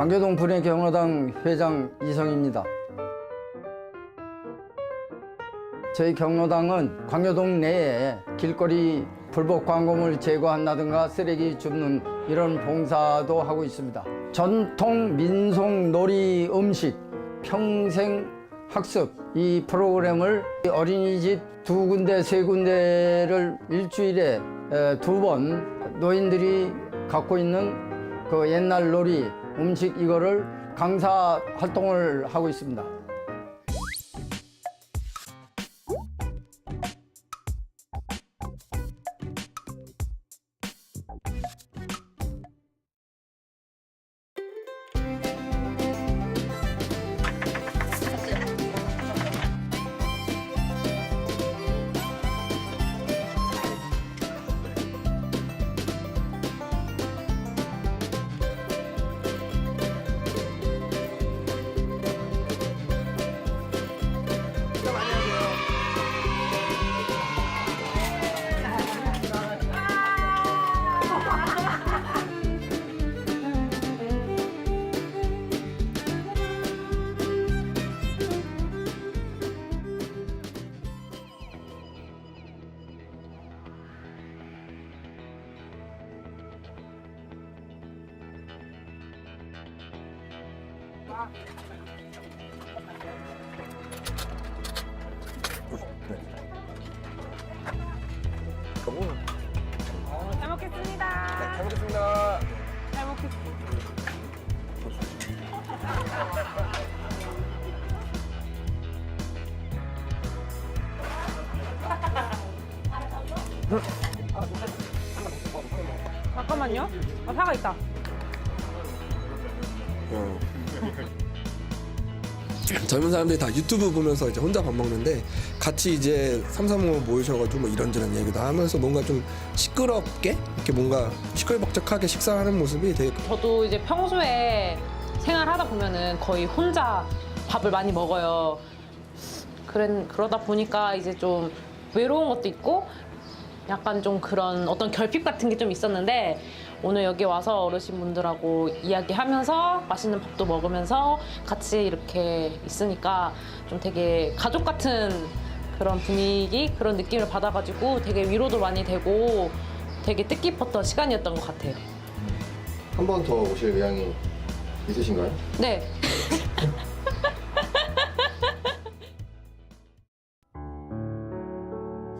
광교동 분해 경로당 회장 이성입니다. 저희 경로당은 광교동 내에 길거리 불법 광고물 제거한다든가 쓰레기 줍는 이런 봉사도 하고 있습니다. 전통 민속 놀이 음식 평생 학습 이 프로그램을 어린이집 두 군데 세 군데를 일주일에 두 번 노인들이 갖고 있는 그 옛날 놀이 음식 이거를 강사 활동을 하고 있습니다. 잠깐만요. 아, 사과 있다. 젊은 사람들이 다 유튜브 보면서 이제 혼자 밥 먹는데 같이 이제 삼삼오오 모이셔가지고 뭐 이런저런 얘기도 하면서 뭔가 좀 시끄럽게 이렇게 뭔가 시끌벅적하게 식사하는 모습이 되게 저도 이제 평소에 생활하다 보면은 거의 혼자 밥을 많이 먹어요. 그런 그러다 보니까 이제 좀 외로운 것도 있고 약간 좀 그런 어떤 결핍 같은 게 좀 있었는데 오늘 여기 와서 어르신분들하고 이야기하면서 맛있는 밥도 먹으면서 같이 이렇게 있으니까 좀 되게 가족 같은 그런 분위기 그런 느낌을 받아가지고 되게 위로도 많이 되고 되게 뜻깊었던 시간이었던 것 같아요. 한 번 더 오실 의향이 있으신가요? 네.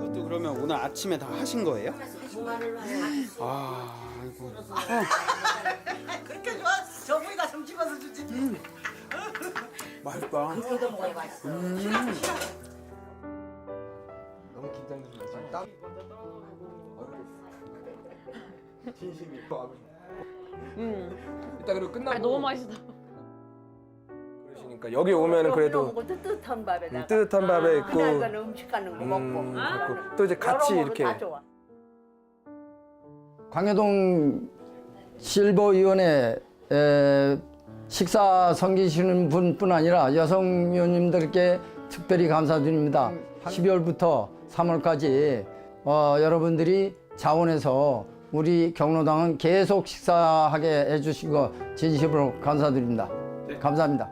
이것도 그러면 오늘 아침에 다 하신 거예요? 아, 아이고. 그렇게 좋아? 저분이가 좀 집어서 주지. 맛있다. 너무 긴장되시면 땀. 진심이 일단 그리고 끝나고 아, 너무 맛있어. 그러시니까 여기 오면은 그래도 뜨뜻한 밥에다가 음, 뜨뜻한 밥에 있고 그날 가는 음식 가는 거 먹고. 음, 그렇고 또 이제 같이 여러 이렇게 다 좋아. 광해동 실버위원회 에, 식사 섬기시는 분뿐 아니라 여성 의원님들께 특별히 감사드립니다. 12월부터 3월까지 어, 여러분들이 자원해서 우리 경로당은 계속 식사하게 해주신 거 진심으로 감사드립니다. 감사합니다.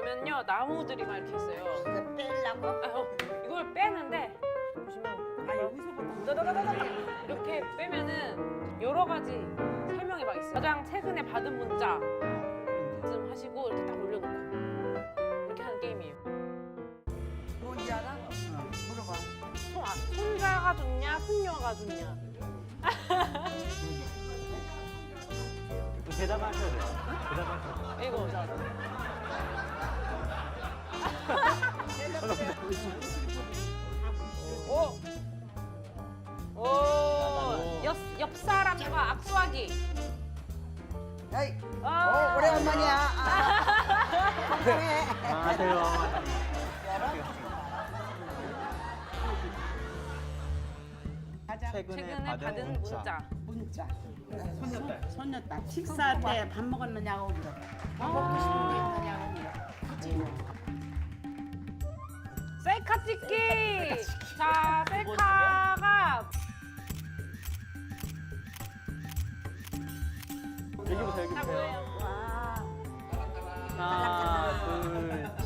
쫙 이렇게 열면요 나무들이 막 이렇게 있어요. 이거 빼려고? 아, 어, 이걸 빼는데 보시면 아, 여기서부터. 여러 가지 설명이 막 있어요. 가장 최근에 받은 문자 좀 하시고 이렇게 딱 올려놓고 이렇게 하는 게임이에요. 뭔지 알아? 물어봐. 손, 아, 손자가 좋냐, 손녀가 좋냐. 대답하셔야 돼요. 대답하셔야 돼요. 이거 오! 오! 옆, 옆 사람과 악수하기. 에이, 아, 어, 오래간만이야. 아. 안녕하세요. 최근에 받은 문자. 문자. 손녀딸. 손녀딸. 식사 때 밥 먹었느냐고 물어. 밥 먹고 싶느냐고 물어. 셀카 찍기. 자, 셀카가 여기 보세요, 여기 다 보세요. 보여요. 하나, 둘.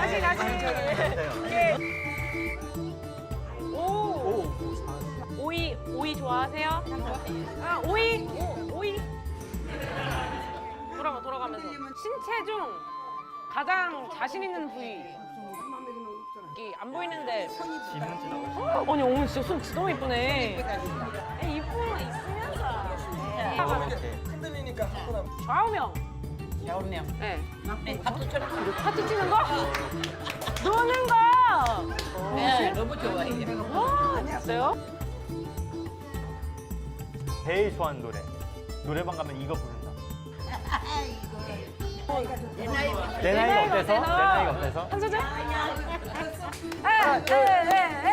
다시 다시. 보세요. 오. 오이 오이 좋아하세요? 아 오이 오, 오이. 돌아가 돌아가면서 신체 중 가장 자신 있는 부위. 여기 안 보이는데. 어, 아니 어머니 진짜 손 진짜 너무 이쁘네. 이쁘면 있으면서. 흔들리니까 하거나 좌우명. 여우명. 네. 파토처럼 파티 치는 거? 노는 거. 네, 너무 좋아해. 와 진짜요? 제일 좋아하는 노래. 노래방 가면 이거 부른다. 내 나이 내 나이가 어때서? 내 나이가 어때서? 한 소절. 아, 에, 에, 에,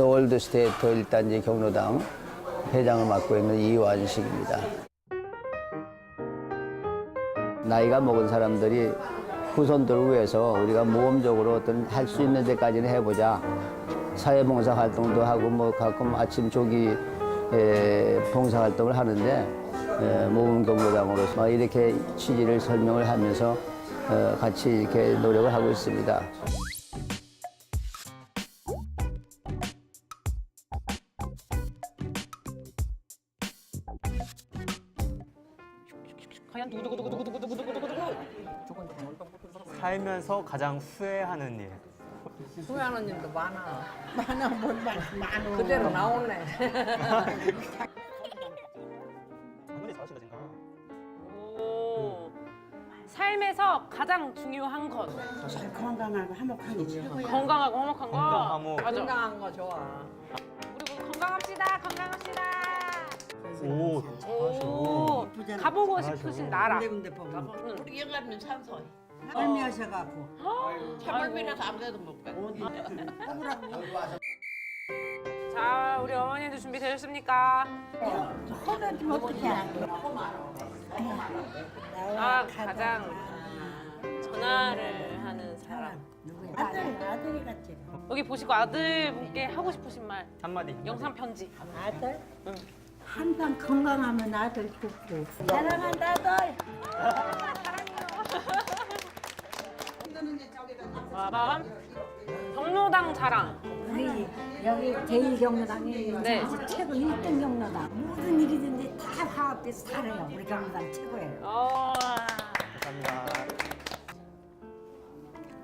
또 월드스테이트 일단 이제 경로당 회장을 맡고 있는 이완식입니다. 나이가 먹은 사람들이 후손들을 위해서 우리가 모험적으로 어떤 할 수 있는 데까지는 해보자. 사회봉사 활동도 하고 뭐 가끔 아침 조기 에, 봉사 활동을 하는데 에, 모범 경로당으로서 뭐 이렇게 취지를 설명을 하면서 어, 같이 이렇게 노력을 하고 있습니다. 살면서 가장 후회하는 일. 후회하는 일도 많아. 많아, 뭔 많아. 많아. 그대로 나오네. 아무리 잘하신다 생각. 오. 삶에서 가장 중요한 것. 건강하고 화목한 게 최고야. 건강하고 화목한 거. 건강, 화목. 맞아. 건강한 거 좋아. 우리 모두 건강합시다. 건강합시다. 오. 오. 가보고 잘하셔. 싶으신 나라. 군데 보면. 가보는. 우리 영감님 산소. 할미 하셔갖고. 차벌미라서 아무데도 못 가. 어디? 자, 우리 어머니도 준비되셨습니까? 허가지면 어떻게 아, 가장 전화를 하는 사람. 아들, 아들이 같지. 여기 보시고 아들분께 하고 싶으신 말. 한마디. 영상 편지. 아들? 응. 항상 건강하면 아들 좋고. 사랑한다, 아들. 빠밤. 경로당 사랑 자랑. 우리 여기 제1경로당이 네. 최고 1등 경로당. 모든 일이든지 다 화합돼서 살아요. 우리 경로당 최고예요. 어. 감사합니다.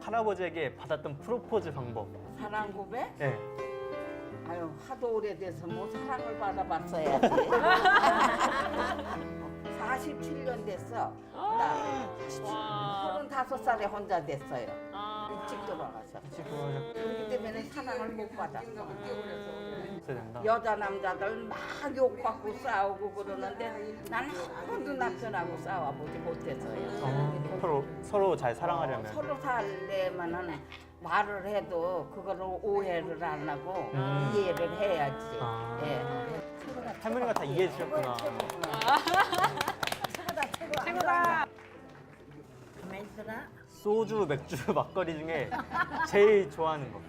할아버지에게 받았던 프로포즈 방법. 사랑 고백? 네. 아유 하도 오래돼서 뭐 사랑을 받아봤어야지. 47년 됐어. 나 와. 35살에 혼자 됐어요. 아. 일찍 돌아가서. 그렇기 때문에 사랑을 못 받았어. 된다. 여자 남자들 막 욕받고 싸우고 그러는데 난 한 번도 남편하고 싸워보지 못해서요. 어, 서로 서로 잘 어, 사랑하려면. 서로 살려면은 말을 해도 그거를 오해를 안 하고 음. 이해를 해야지. 아. 예. 할머니가 다 이해해 주셨구나. 최고다. 가만 있어라. 소주, 맥주, 막걸리 중에 제일 좋아하는 거.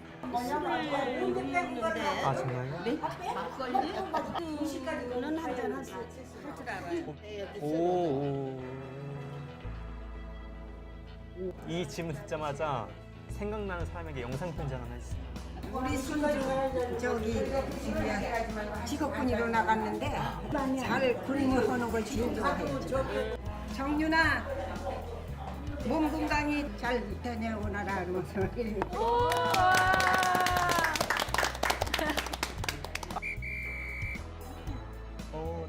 아 정말요? 그는 한잔 하시. 오, 오. 이 질문 듣자마자 생각나는 사람에게 영상 편지 하나 해주세요. 우리 손주 저기 직업군이로 나갔는데 잘 군인을 하는 걸 제일 좋아해요. 정윤아 몸 건강히 잘 다녀오너라 그러면서 오,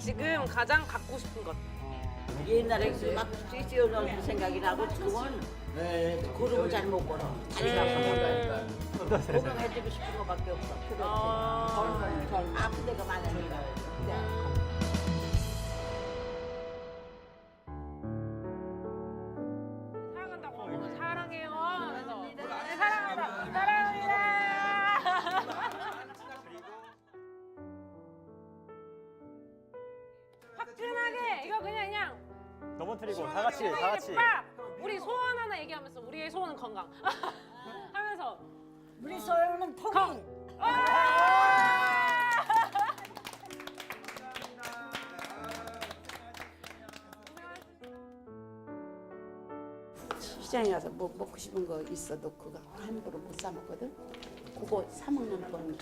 지금 가장 갖고 싶은 것. 옛날에 막 찌찌어놓은 생각이 나고 그건 그룹을 잘 못 걸어. 다리가 아파서 어떠세요? 공감해주고 싶은 것밖에 없어. 그렇지. 아. 젊은 젊은 아픈 데가 많으니까. 같이 다 같이. 빡! 우리 소원 하나 얘기하면서 우리의 소원은 건강 하면서 우리 소영은 통일. 건. 시장에 가서 뭐 먹고 싶은 거 있어도 그거 함부로 못 사 먹거든. 그거 사 먹는 돈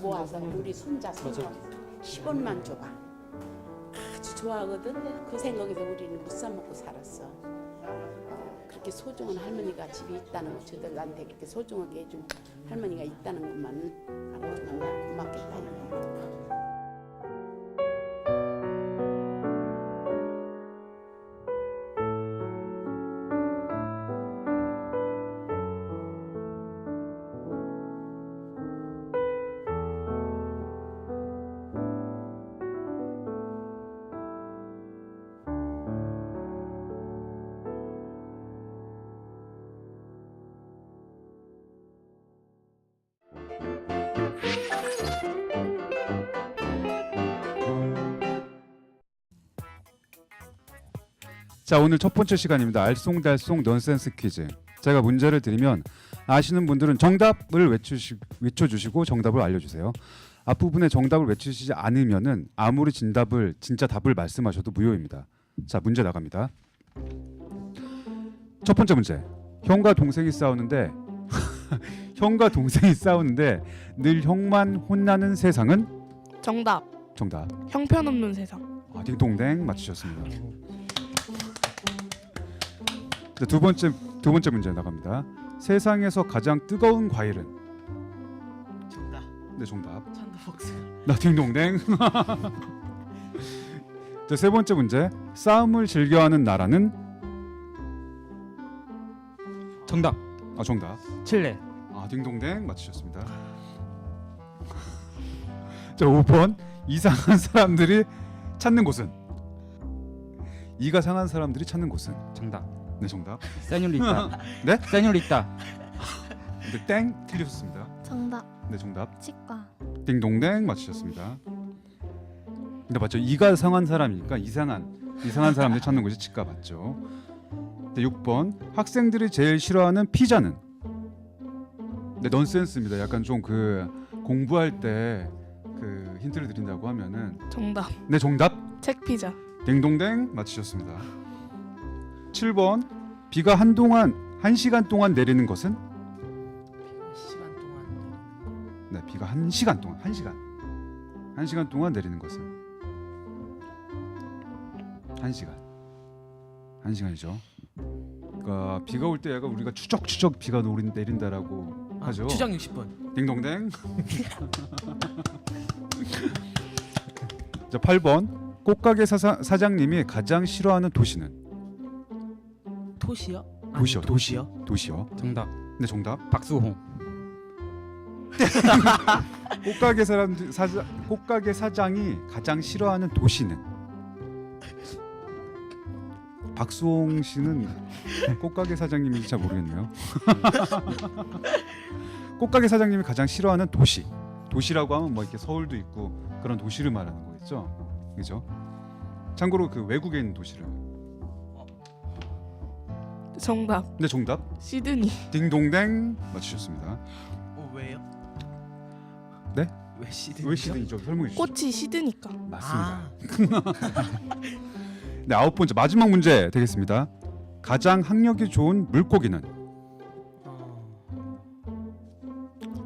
모아서 우리 손자 손자 10원만 줘봐. 좋아하거든. 그 생각에서 우리는 못 사 먹고 살았어. 어, 그렇게 소중한 할머니가 집에 있다는 거 저들한테 그렇게 소중하게 해준 할머니가 있다는 것만 알아주면 나 고맙겠다. 자 오늘 첫 번째 시간입니다. 알쏭달쏭 넌센스 퀴즈. 제가 문제를 드리면 아시는 분들은 정답을 외치시, 외쳐주시고 정답을 알려주세요. 앞부분에 정답을 외치시지 않으면은 아무리 진답을 진짜 답을 말씀하셔도 무효입니다. 자 문제 나갑니다. 첫 번째 문제. 형과 동생이 싸우는데 형과 동생이 싸우는데 늘 형만 혼나는 세상은 정답. 정답. 형편없는 세상. 아, 딩동댕 맞추셨습니다. 자, 두 번째 두 번째 문제 나갑니다. 세상에서 가장 뜨거운 과일은 정답. 네 정답. 찬다복스. 나 딩동댕. 자, 세 번째 문제. 싸움을 즐겨하는 나라는 정답. 아 정답. 칠레. 아 딩동댕 맞추셨습니다. 자 5번 이상한 사람들이 찾는 곳은 이가 상한 사람들이 찾는 곳은 정답. 네 정답. 세뇨리따. 네? 세뇨리따. 네, 땡 틀리셨습니다. 정답. 네 정답. 치과. 딩동댕 맞추셨습니다. 근데 맞죠? 이가 상한 사람이니까 이상한 이상한 사람들 찾는 곳이 치과 맞죠? 네, 6번 학생들이 제일 싫어하는 피자는 네 넌센스입니다. 약간 좀 그 공부할 때 그 힌트를 드린다고 하면은 정답. 네 정답 책 피자. 딩동댕 맞추셨습니다. 7번 비가 한동안 한 시간 동안 내리는 것은 시간 동안 네, 비가 한 시간 동안 한 시간 한 시간 동안 내리는 것은 한 시간 한 시간이죠. 그러니까 비가 올 때 약간 우리가 추적추적 비가 노린 내린다라고 아, 하죠. 추정 60분. 딩동댕. 자, 8번 꽃가게 사장님이 가장 싫어하는 도시는 토시요? 도시요, 아니, 도시. 도시요? 도시요. 정답. 네, 정답. 박수홍. 꽃가게 사람 사장 꽃가게 사장이 가장 싫어하는 도시는 박수홍 씨는 꽃가게 사장님인지 잘 모르겠네요. 꽃가게 사장님이 가장 싫어하는 도시. 도시라고 하면 뭐 이렇게 서울도 있고 그런 도시를 말하는 거겠죠. 그죠? 참고로 그 외국에 있는 도시를. 정답. 네, 정답. 시드니. 딩동댕 맞추셨습니다. 어 왜요? 네? 왜 시드니? 왜 시드니죠? 설명해 주시죠. 꽃이 시드니까. 맞습니다. 네 아홉 번째 마지막 문제 되겠습니다. 가장 학력이 좋은 물고기는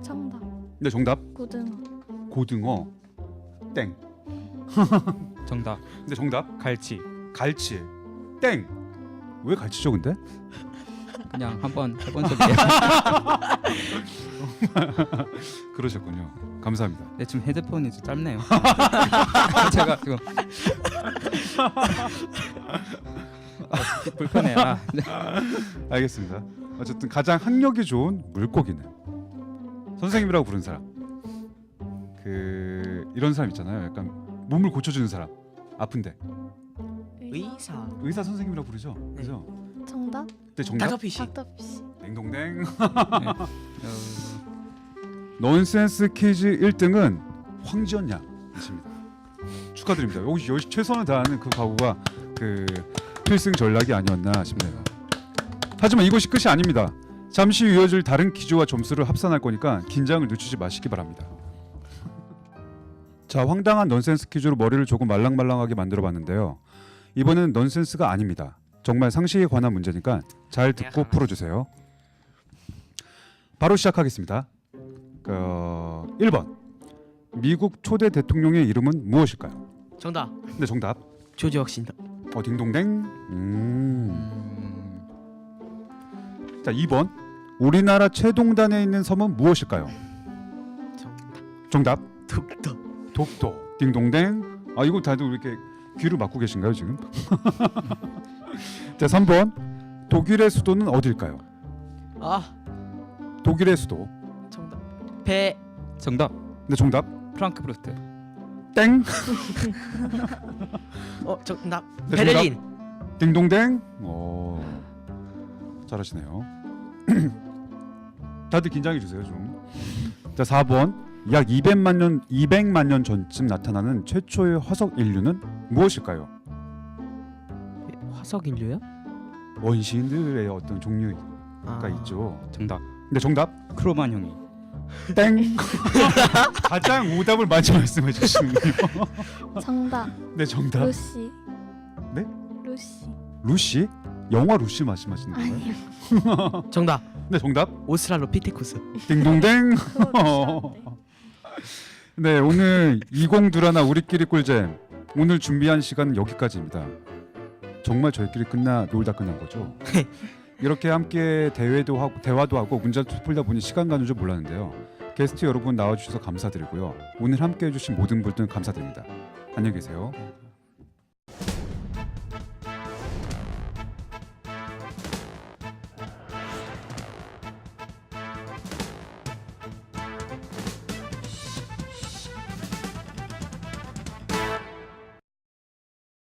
정답. 네 정답 고등어. 고등어 땡. 정답. 네 정답 갈치. 갈치 땡. 왜 갈치죠 근데? 그냥 한번 해본 적이에요. 그러셨군요. 감사합니다. 네, 지금 헤드폰이 좀 짧네요. 제가 지금 아, 불편해요. 아, 네. 알겠습니다. 어쨌든 가장 학력이 좋은 물고기는 선생님이라고 부른 사람. 그 이런 사람 있잖아요. 약간 몸을 고쳐주는 사람. 아픈데 의사. 의사 선생님이라고 부르죠. 그죠? 정답. 네 정답. 닥터피쉬. 닥터피쉬. 댕동댕. 네. 어, 넌센스 퀴즈 1등은 황지연 양이십니다. 축하드립니다. 역시, 역시 최선을 다하는 그 각오가 그 필승 전략이 아니었나 싶네요. 하지만 이것이 끝이 아닙니다. 잠시 이어질 다른 퀴즈와 점수를 합산할 거니까 긴장을 늦추지 마시기 바랍니다. 자, 황당한 넌센스 퀴즈로 머리를 조금 말랑말랑하게 만들어 봤는데요. 이번에는 넌센스가 아닙니다. 정말 상식에 관한 문제니까 잘 듣고 풀어주세요. 바로 시작하겠습니다. 어, 1번 미국 초대 대통령의 이름은 무엇일까요? 정답. 네 정답. 조지 혁신. 어 딩동댕. 음. 자 2번 우리나라 최동단에 있는 섬은 무엇일까요? 정답. 독도. 독도. 딩동댕. 아 이거 다들 이렇게 귀를 막고 계신가요 지금? 자 3번 독일의 수도는 어딜까요? 아, 독일의 수도. 정답. 배. 정답. 네 정답. 프랑크푸르트. 땡. 어, 정답. 네, 베를린. 딩동댕. 오. 잘하시네요. 다들 긴장해 주세요 좀. 자 4번 약 200만 년 200만 년 전쯤 나타나는 최초의 화석 인류는 무엇일까요? 화석 인류요? 원시인들의 어떤 종류가 아, 있죠. 정답. 네 정답. 크로마뇽이. 땡. 가장 오답을 많이 말씀해 주시네요. 정답. 네 정답. 루시. 네? 루시. 루시? 영화 루시 말씀하시는 거예요? 아니요. 정답. 네 정답. 오스트랄로피테쿠스. 딩동댕. 그거 네 오늘 2021 우리끼리 꿀잼 오늘 준비한 시간은 여기까지입니다. 정말 저희끼리 끝나 놀다 끝난 거죠. 이렇게 함께 대회도 하고 대화도 하고 문제도 풀다 보니 시간 가는 줄 몰랐는데요. 게스트 여러분 나와주셔서 감사드리고요. 오늘 함께 해주신 모든 분들 감사드립니다. 안녕히 계세요.